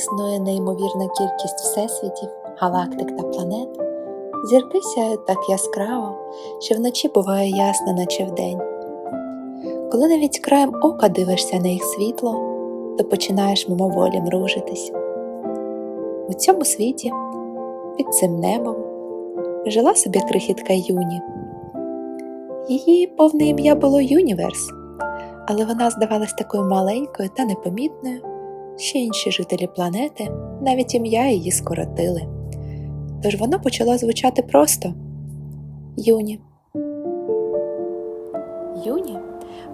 існує неймовірна кількість всесвітів, галактик та планет, зірки сяють так яскраво, що вночі буває ясно, наче вдень. Коли навіть краєм ока дивишся на їх світло, то починаєш мимоволі мружитись. У цьому світі, під цим небом, жила собі крихітка Юні. Її повне ім'я було Юніверс, але вона здавалась такою маленькою та непомітною, що інші жителі планети навіть ім'я її скоротили. Тож воно почало звучати просто Юні. Юні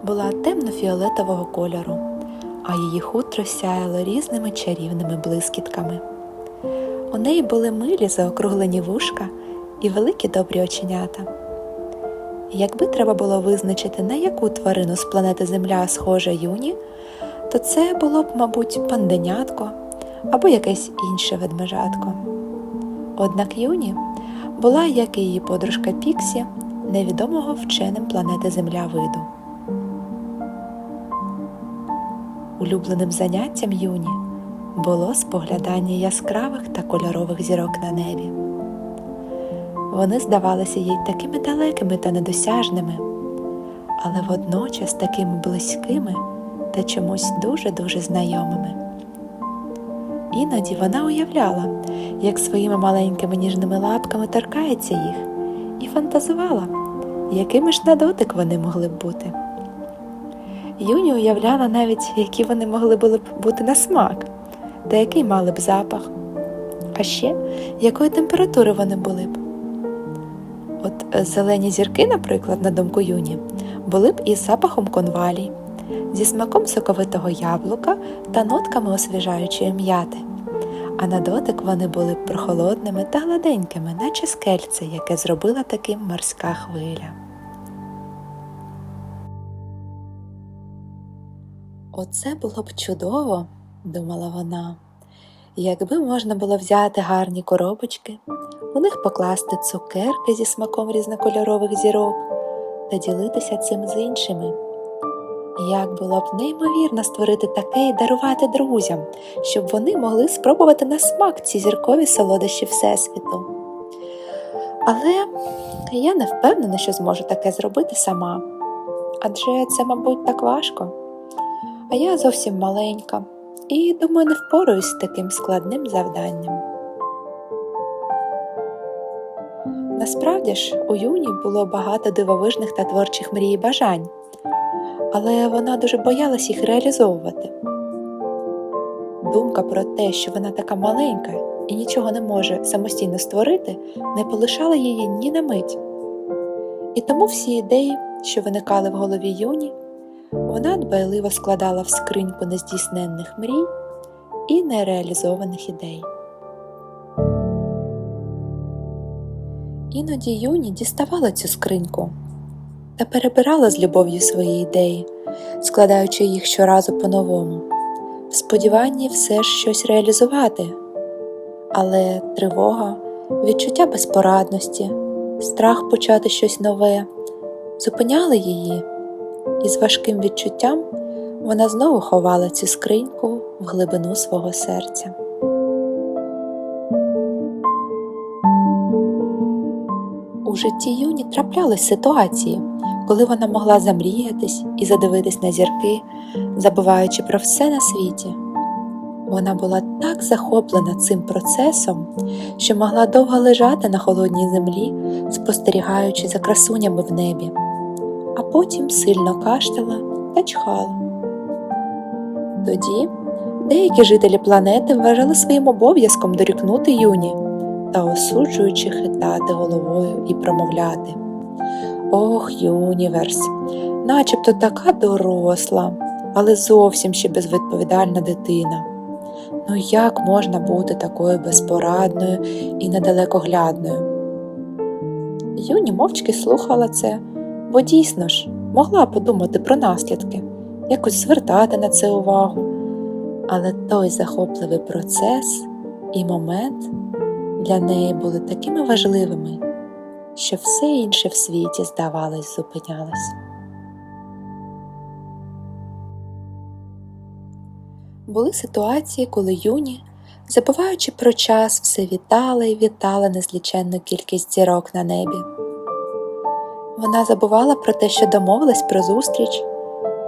була темно-фіолетового кольору, а її хутро сяяло різними чарівними блискітками. У неї були милі заокруглені вушка і великі добрі оченята. Якби треба було визначити, на яку тварину з планети Земля схожа Юні, то це було б, мабуть, панденятко або якесь інше ведмежатко. Однак Юні була, як і її подружка Піксі, невідомого вченим планети Земля виду. Улюбленим заняттям Юні було споглядання яскравих та кольорових зірок на небі. Вони здавалися їй такими далекими та недосяжними, але водночас такими близькими та чомусь дуже-дуже знайомими. Іноді вона уявляла, як своїми маленькими ніжними лапками торкається їх, і фантазувала, якими ж на дотик вони могли б бути. Юні уявляла навіть, які вони могли б бути на смак, та який мали б запах, а ще якої температури вони були б. От е, зелені зірки, наприклад, на думку Юні, були б із запахом конвалій, зі смаком соковитого яблука та нотками освіжаючої м'яти. А на дотик вони були прохолодними та гладенькими, наче скельце, яке зробила таким морська хвиля. Оце було б чудово, думала вона, якби можна було взяти гарні коробочки, у них покласти цукерки зі смаком різнокольорових зірок та ділитися цим з іншими. Як було б неймовірно створити таке і дарувати друзям, щоб вони могли спробувати на смак ці зіркові солодощі Всесвіту. Але я не впевнена, що зможу таке зробити сама. Адже це, мабуть, так важко. А я зовсім маленька і, думаю, не впораюсь з таким складним завданням. Насправді ж, у Юні було багато дивовижних та творчих мрій і бажань, але вона дуже боялась їх реалізовувати. Думка про те, що вона така маленька і нічого не може самостійно створити, не полишала її ні на мить. І тому всі ідеї, що виникали в голові Юні, вона дбайливо складала в скриньку нездійсненних мрій і нереалізованих ідей. Іноді Юні діставала цю скриньку та перебирала з любов'ю свої ідеї, складаючи їх щоразу по-новому, в сподіванні все ж щось реалізувати. Але тривога, відчуття безпорадності, страх почати щось нове зупиняли її, і з важким відчуттям вона знову ховала цю скриньку в глибину свого серця. У житті Юні траплялись ситуації, коли вона могла замріятись і задивитись на зірки, забуваючи про все на світі. Вона була так захоплена цим процесом, що могла довго лежати на холодній землі, спостерігаючи за красунями в небі, а потім сильно кашляла та чхала. Тоді деякі жителі планети вважали своїм обов'язком дорікнути юні та осуджуючи хитати головою і промовляти. Ох, Юніверс, начебто така доросла, але зовсім ще безвідповідальна дитина. Ну як можна бути такою безпорадною і недалекоглядною? Юні мовчки слухала це, бо дійсно ж могла подумати про наслідки, якось звертати на це увагу. Але той захопливий процес і момент для неї були такими важливими, що все інше в світі, здавалось, зупинялось. Були ситуації, коли юні забуваючи про час, все вітала і вітала незліченну кількість зірок на небі. Вона забувала про те, що домовилась про зустріч,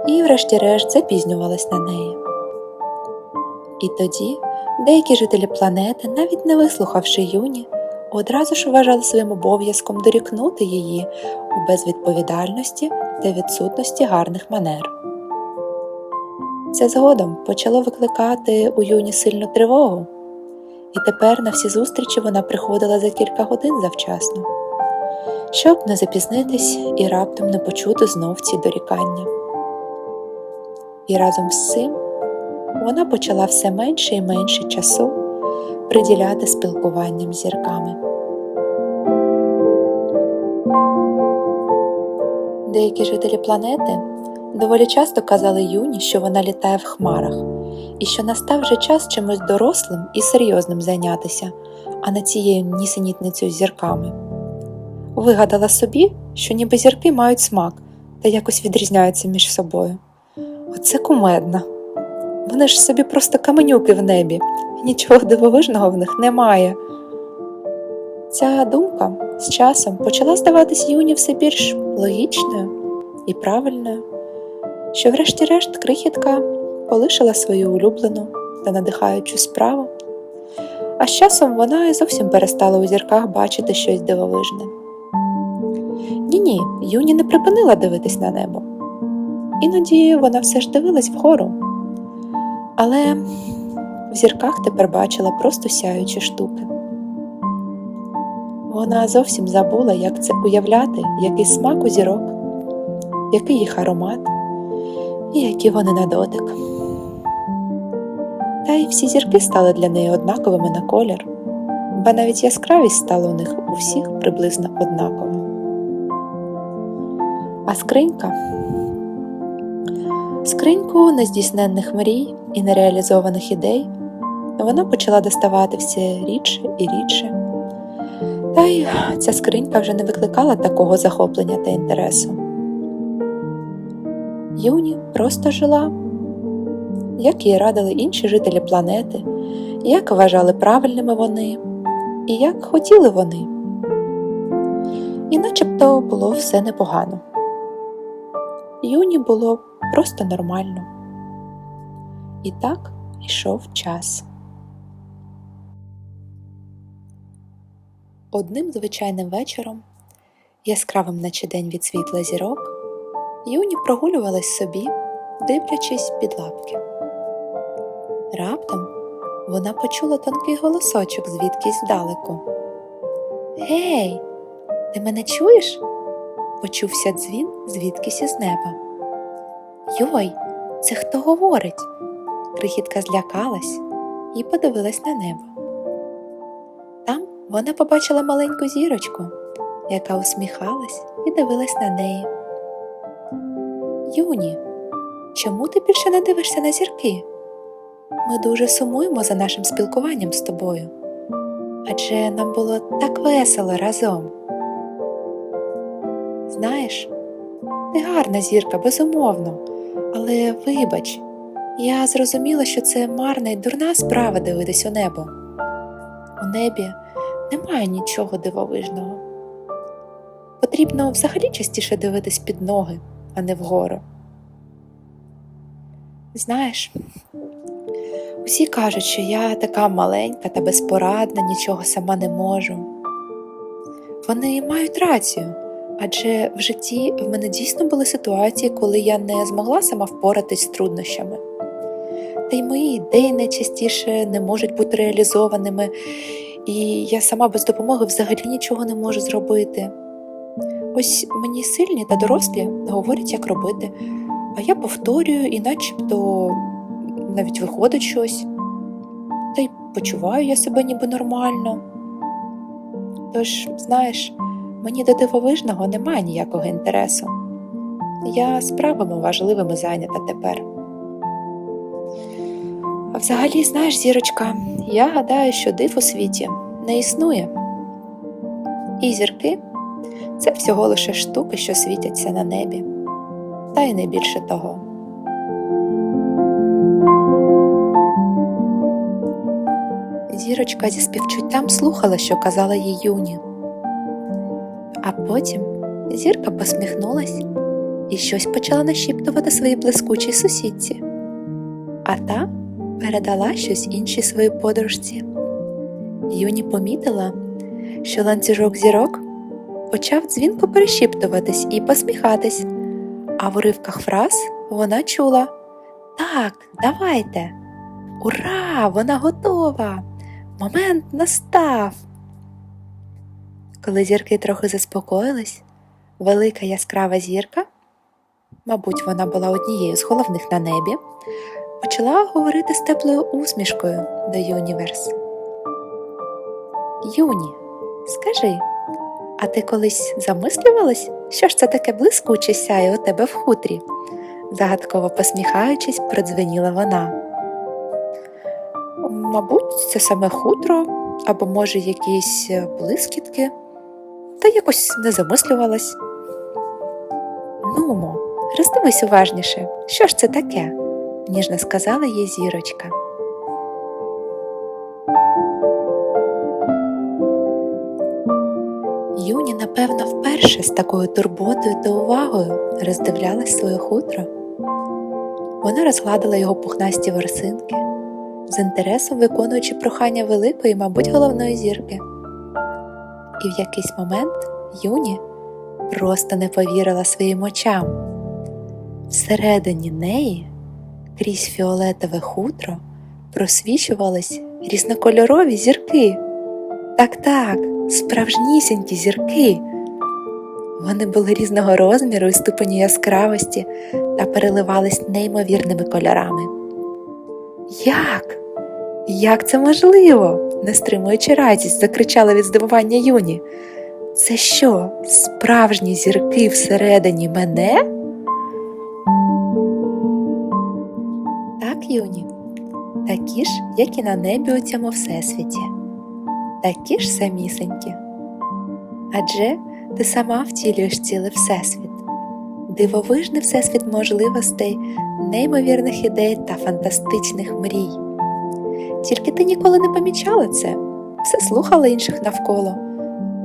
і, врешті-решт, запізнювалась на неї. І тоді деякі жителі планети, навіть не вислухавши юні, одразу ж вважали своїм обов'язком дорікнути її у безвідповідальності та відсутності гарних манер. Це згодом почало викликати у юні сильну тривогу, і тепер на всі зустрічі вона приходила за кілька годин завчасно, щоб не запізнитись і раптом не почути знов ці дорікання. І разом з цим вона почала все менше і менше часу приділяти спілкуванням зірками. Деякі жителі планети доволі часто казали юні, що вона літає в хмарах, і що настав вже час чимось дорослим і серйозним зайнятися, а не цією нісенітницею зірками. Вигадала собі, що ніби зірки мають смак та якось відрізняються між собою. Оце кумедно. Вони ж собі просто каменюки в небі, нічого дивовижного в них немає. Ця думка з часом почала здаватись юні все більш логічною і правильною, що, врешті-решт, крихітка полишила свою улюблену та надихаючу справу, а з часом вона і зовсім перестала у зірках бачити щось дивовижне. Ні, ні, Юні не припинила дивитись на небо. Іноді вона все ж дивилась вгору, але в зірках тепер бачила просто сяючі штуки. Вона зовсім забула, як це уявляти, який смак у зірок, який їх аромат і які вони на дотик. Та й всі зірки стали для неї однаковими на колір, бо навіть яскравість стала у них у всіх приблизно однакова. А скринька скриньку нездійсненних мрій і нереалізованих ідей вона почала доставати все рідше і рідше. Та й ця скринька вже не викликала такого захоплення та інтересу. Юні просто жила, як їй радили інші жителі планети, як вважали правильними вони, і як хотіли вони. І начебто було все непогано. Юні було просто нормально. І так йшов час. Одним звичайним вечором, яскравим наче день від світла зірок, Юні прогулювалась собі, дивлячись під лапки. Раптом вона почула тонкий голосочок звідкись здалеку. Гей, ти мене чуєш? Почувся дзвін звідкись із неба. Йой, це хто говорить? Крихітка злякалась і подивилась на небо. Там вона побачила маленьку зірочку, яка усміхалась і дивилась на неї. Юні, чому ти більше не дивишся на зірки? Ми дуже сумуємо за нашим спілкуванням з тобою, адже нам було так весело разом. Знаєш, ти гарна зірка, безумовно, але вибач, я зрозуміла, що це марна й дурна справа дивитись у небо. У небі немає нічого дивовижного. Потрібно взагалі частіше дивитись під ноги, а не вгору. Знаєш, усі кажуть, що я така маленька та безпорадна, нічого сама не можу. Вони мають рацію, адже в житті в мене дійсно були ситуації, коли я не змогла сама впоратись з труднощами. Та й мої ідеї найчастіше не можуть бути реалізованими, і я сама без допомоги взагалі нічого не можу зробити. Ось мені сильні та дорослі говорять, як робити, а я повторюю і начебто навіть виходить щось, та й почуваю я себе ніби нормально. Тож, знаєш, мені до дивовижного немає ніякого інтересу. Я справами важливими зайнята тепер. А взагалі, знаєш, зірочка, я гадаю, що див у світі не існує. І зірки це всього лише штуки, що світяться на небі, та й не більше того. Зірочка зі співчуттям слухала, що казала їй юні. А потім зірка посміхнулась і щось почала нашіптувати своїй блискучій сусідці, а та передала щось іншій своїй подружці. Юні помітила, що ланцюжок зірок почав дзвінко перешіптуватись і посміхатись, а в уривках фраз вона чула Так, давайте! Ура! Вона готова! Момент настав! Коли зірки трохи заспокоїлись, велика яскрава зірка, мабуть, вона була однією з головних на небі, почала говорити з теплою усмішкою до Юніверс. Юні, скажи, а ти колись замислювалась, що ж це таке блискуче сяє у тебе в хутрі? загадково посміхаючись, продзвеніла вона. Мабуть, це саме хутро, або, може, якісь блискітки, та якось не замислювалась. Нумо, роздивись уважніше, що ж це таке? ніжно сказала їй зірочка. Юні, напевно, вперше з такою турботою та увагою роздивлялась своє хутро. Вона розгладила його пухнасті ворсинки, з інтересом виконуючи прохання великої, мабуть, головної зірки. І в якийсь момент Юні просто не повірила своїм очам. Всередині неї, крізь фіолетове хутро, просвічувались різнокольорові зірки. Так, так, справжнісінькі зірки. Вони були різного розміру і ступені яскравості та переливались неймовірними кольорами. Як? Як це можливо? Не стримуючи радість, закричала від здивування Юні. Це що, справжні зірки всередині мене? Так, Юні, такі ж, як і на небі у цьому всесвіті, такі ж самісенькі. Адже ти сама втілюєш цілий всесвіт, дивовижний всесвіт можливостей, неймовірних ідей та фантастичних мрій. Тільки ти ніколи не помічала це, все слухала інших навколо,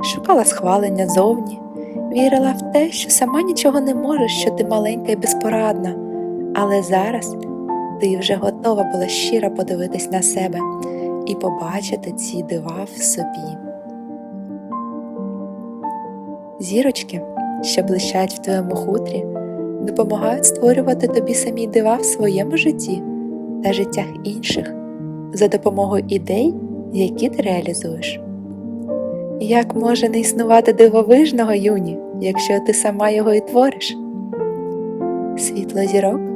шукала схвалення зовні, вірила в те, що сама нічого не можеш, що ти маленька і безпорадна, але зараз ти вже готова була щиро подивитись на себе і побачити ці дива в собі. Зірочки, що блищать в твоєму хутрі, допомагають створювати тобі самі дива в своєму житті та життях інших за допомогою ідей, які ти реалізуєш. Як може не існувати дивовижного юні, якщо ти сама його і твориш? Світло зірок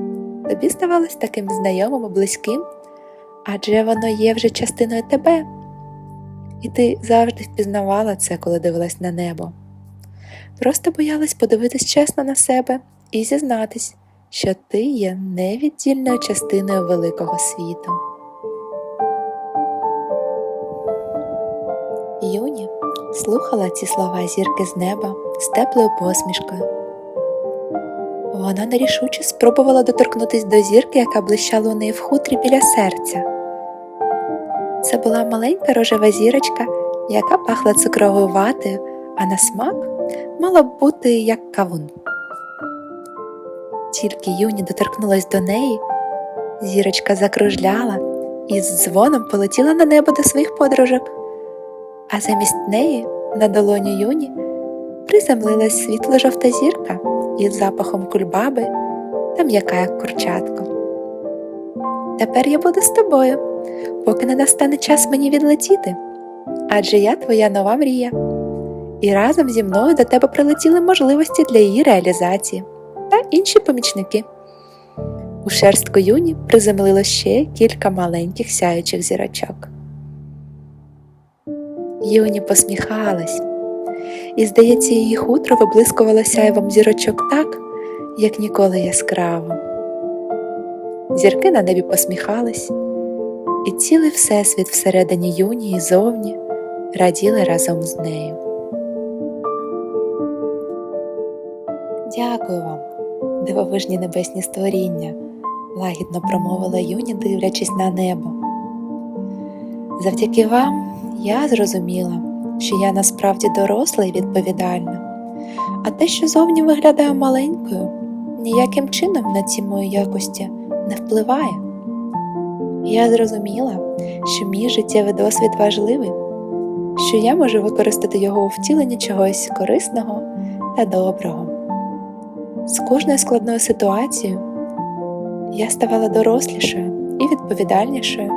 тобі здавалось таким знайомим і близьким, адже воно є вже частиною тебе, і ти завжди впізнавала це, коли дивилась на небо. Просто боялась подивитись чесно на себе і зізнатись, що ти є невіддільною частиною великого світу. Юні слухала ці слова зірки з неба з теплою посмішкою. Вона нерішуче спробувала доторкнутися до зірки, яка блищала у неї в хутрі біля серця. Це була маленька рожева зірочка, яка пахла цукровою ватою, а на смак мала б бути як кавун. Тільки юні доторкнулась до неї, зірочка закружляла і з дзвоном полетіла на небо до своїх подружок, а замість неї на долоню юні приземлилась світло жовта зірка із запахом кульбаби та м'яка як курчатко. Тепер я буду з тобою, поки не настане час мені відлетіти, адже я твоя нова мрія і разом зі мною до тебе прилетіли можливості для її реалізації та інші помічники. У шерстку юні приземлило ще кілька маленьких сяючих зірочок. Юні посміхалась, і, здається, її хутро виблискувало сяйвом зірочок так, як ніколи яскраво. Зірки на небі посміхались, і цілий всесвіт всередині юні і зовні раділи разом з нею. Дякую вам, дивовижні небесні створіння, лагідно промовила юні, дивлячись на небо. Завдяки вам я зрозуміла, що я насправді доросла і відповідальна, а те, що зовні виглядаю маленькою, ніяким чином на ці мої якості не впливає. Я зрозуміла, що мій життєвий досвід важливий, що я можу використати його у втіленні чогось корисного та доброго. З кожною складною ситуацією я ставала дорослішою і відповідальнішою,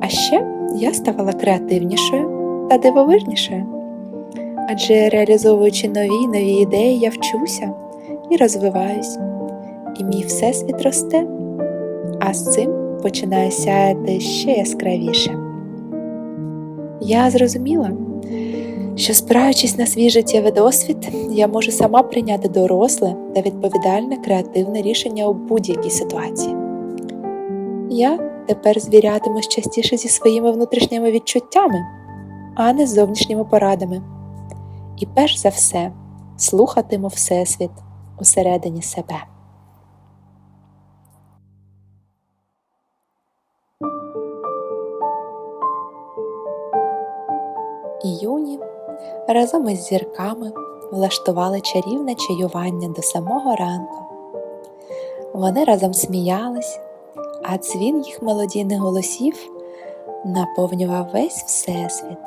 а ще я ставала креативнішою та дивовижнішою. Адже реалізовуючи нові нові ідеї, я вчуся і розвиваюсь, і мій всесвіт росте, а з цим починає сяяти ще яскравіше. Я зрозуміла, що спираючись на свій життєвий досвід, я можу сама прийняти доросле та відповідальне креативне рішення у будь-якій ситуації. Я тепер звірятимусь частіше зі своїми внутрішніми відчуттями, а не з зовнішніми порадами. І перш за все слухатиму Всесвіт усередині себе. І юні разом із зірками влаштували чарівне чаювання до самого ранку. Вони разом сміялись, а дзвін їх мелодійних голосів наповнював весь всесвіт.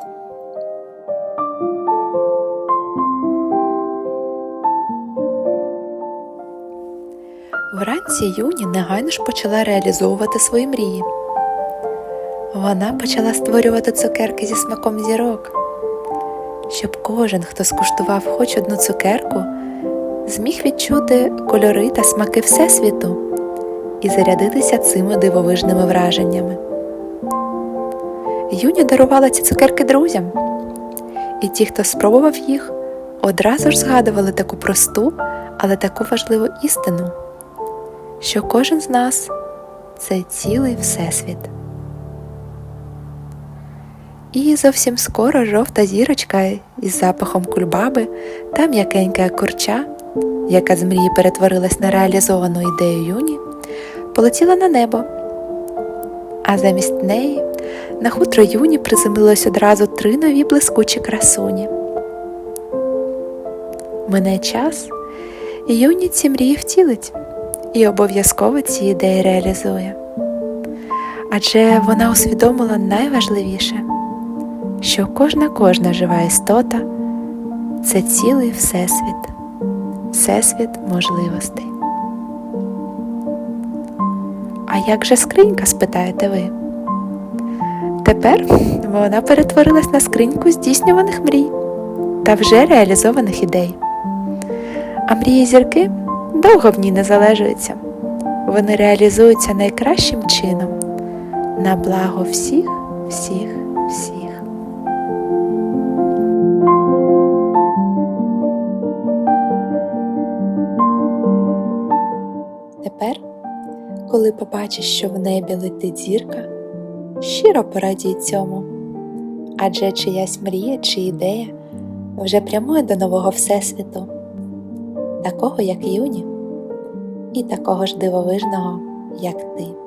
Вранці Юні негайно ж почала реалізовувати свої мрії. Вона почала створювати цукерки зі смаком зірок, щоб кожен, хто скуштував хоч одну цукерку, зміг відчути кольори та смаки Всесвіту і зарядитися цими дивовижними враженнями. Юні дарувала ці цукерки друзям, і ті, хто спробував їх, одразу ж згадували таку просту, але таку важливу істину, що кожен з нас це цілий Всесвіт. І зовсім скоро жовта зірочка із запахом кульбаби та м'якенька курча, яка з мрії перетворилась на реалізовану ідею юні, полетіла на небо. А замість неї на хутро юні приземлилось одразу три нові блискучі красуні. Мине час, і юні ці мрії втілить і обов'язково ці ідеї реалізує. Адже вона усвідомила найважливіше що кожна кожна жива істота це цілий Всесвіт, Всесвіт можливостей. А як же скринька, спитаєте ви? Тепер вона перетворилась на скриньку здійснюваних мрій та вже реалізованих ідей. А мрії зірки довго в ній не залежуються. Вони реалізуються найкращим чином на благо всіх, всіх, всіх. Тепер, коли побачиш, що в небі летить зірка, щиро порадій цьому, адже чиясь мрія чи ідея вже прямує до нового Всесвіту, такого, як юні, і такого ж дивовижного, як ти.